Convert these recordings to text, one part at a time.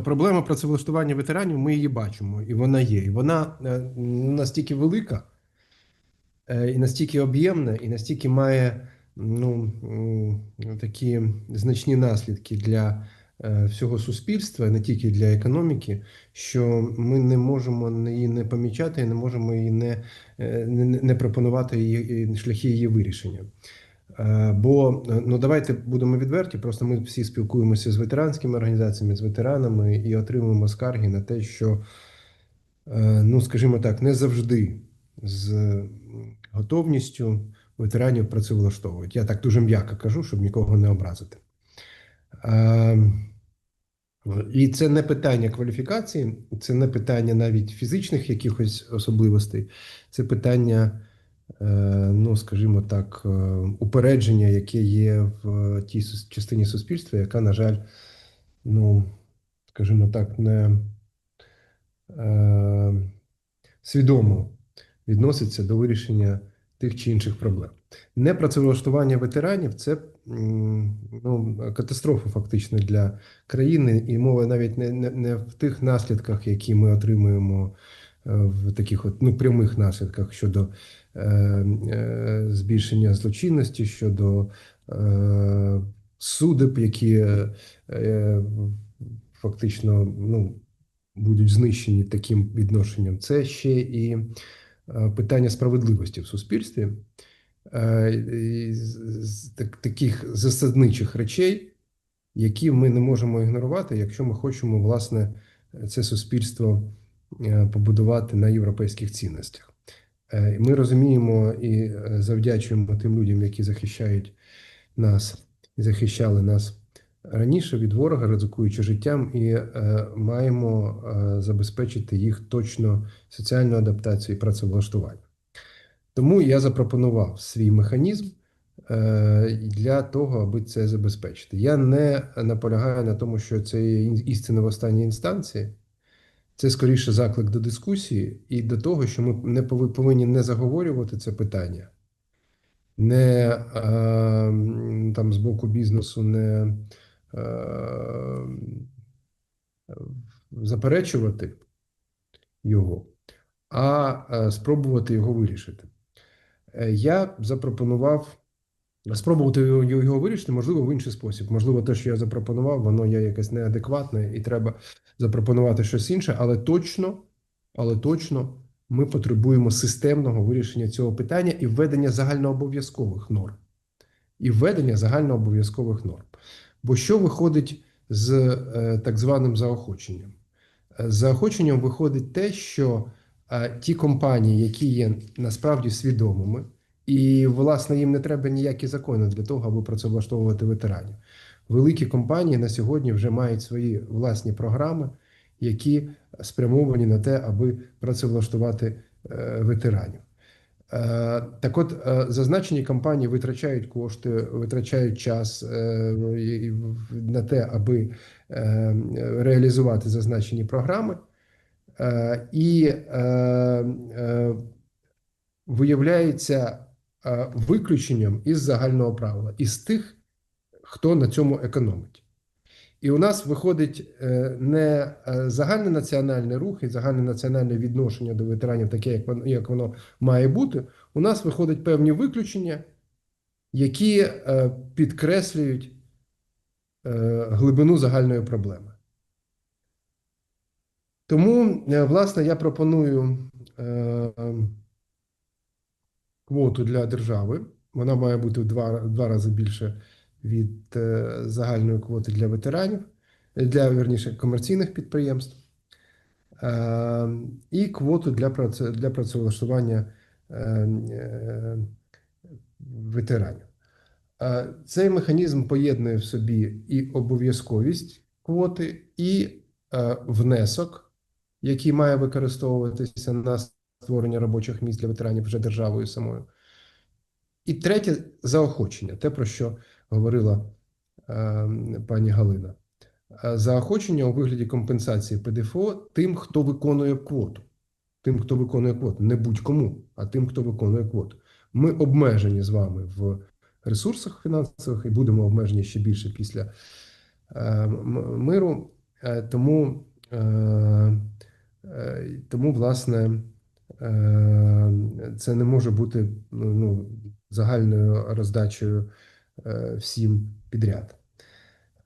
проблема працевлаштування ветеранів, ми її бачимо, і вона є. І вона е, настільки велика, е, і настільки об'ємна, і настільки має ну, такі значні наслідки для е, всього суспільства, не тільки для економіки, що ми не можемо її не помічати, і не можемо її е, не, не пропонувати її шляхи її вирішення. Е, Бо е, ну давайте будемо відверті. Просто ми всі спілкуємося з ветеранськими організаціями, з ветеранами і отримуємо скарги на те, що е, ну скажімо так, не завжди з готовністю ветеранів працевлаштовують. Я так дуже м'яко кажу, щоб нікого не образити. І це не питання кваліфікації, це не питання навіть фізичних якихось особливостей, це питання ну, скажімо так, е, упередження, яке є в тій частині суспільства, яка, на жаль, ну, скажімо так, не е, свідомо відноситься до вирішення тих чи інших проблем. Непрацевлаштування ветеранів це ну, катастрофа фактично для країни, і мова навіть не, не, не в тих наслідках, які ми отримуємо е, в таких от ну, прямих наслідках щодо е, е, збільшення злочинності, щодо е, судеб, які е, е, фактично ну, будуть знищені таким відношенням. Це ще і е, питання справедливості в суспільстві, е, таких засадничих речей, які ми не можемо ігнорувати, якщо ми хочемо власне це суспільство е, побудувати на європейських цінностях. Е, Ми розуміємо і е, завдячуємо тим людям, які захищають нас і захищали нас раніше від ворога, ризикуючи життям, і е, маємо е, забезпечити їх точно соціальну адаптацію і працевлаштування. Тому я запропонував свій механізм е, для того, аби це забезпечити. Я не наполягаю на тому, що це є істина в останній інстанції. Це скоріше заклик до дискусії і до того, що ми не пови- повинні не заговорювати це питання, не е, там з боку бізнесу не е, заперечувати його, а е, спробувати його вирішити. Е, Я запропонував спробувати його, вирішити, можливо, в інший спосіб. Можливо, те, що я запропонував, воно є якесь неадекватне, і треба запропонувати щось інше, але точно, але точно ми потребуємо системного вирішення цього питання і введення загальнообов'язкових норм. І введення загальнообов'язкових норм. Бо що виходить з е, так званим заохоченням? Е, З заохоченням виходить те, що е, ті компанії, які є насправді свідомими, і, власне, їм не треба ніякі закони для того, аби працевлаштовувати ветеранів. Великі компанії на сьогодні вже мають свої власні програми, які спрямовані на те, аби працевлаштувати е, ветеранів. Е, Так от, е, зазначені компанії витрачають кошти, витрачають час на те, аби реалізувати зазначені програми, і виявляється виключенням із загального правила, із тих, хто на цьому економить. І у нас виходить е, не е, загальнонаціональний рух і загальнонаціональне відношення до ветеранів, таке, як воно, як воно має бути. У нас виходять певні виключення, які е, підкреслюють е, глибину загальної проблеми. Тому, е, власне, я пропоную е, квоту для держави. Вона має бути в два, два рази більше від е, загальної квоти для ветеранів, для верніше комерційних підприємств, е, і квоту для, праце, для працевлаштування е, ветеранів. Цей механізм поєднує в собі і обов'язковість квоти, і внесок, який має використовуватися на створення робочих місць для ветеранів вже державою самою. І третє заохочення, те, про що говорила е, пані Галина. Е, Заохочення у вигляді компенсації ПДФО тим, хто виконує квоту. Тим, хто виконує квоту, не будь-кому, а тим, хто виконує квоту. Ми обмежені з вами в ресурсах фінансових і будемо обмежені ще більше після е, миру. Е, Тому, е, е, тому власне, це не може бути ну, ну, загальною роздачею е, всім підряд.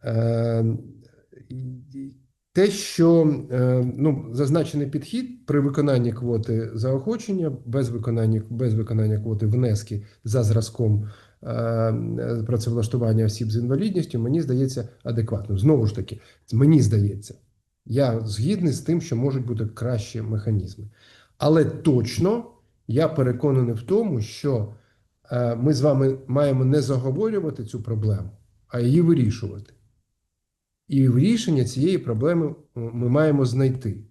Е, Те, що е, ну, зазначений підхід при виконанні квоти заохочення, без виконання, без виконання квоти внески за зразком е, працевлаштування осіб з інвалідністю, мені здається адекватним. Знову ж таки, мені здається, я згідний з тим, що можуть бути кращі механізми. Але точно я переконаний в тому, що е, ми з вами маємо не заговорювати цю проблему, а її вирішувати. І рішення цієї проблеми ми маємо знайти.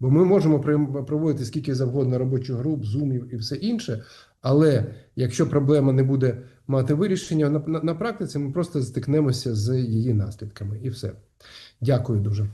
Бо ми можемо проводити скільки завгодно робочих груп, зумів і все інше. Але якщо проблема не буде мати вирішення на, на, на практиці, ми просто стикнемося з її наслідками. І все. Дякую дуже.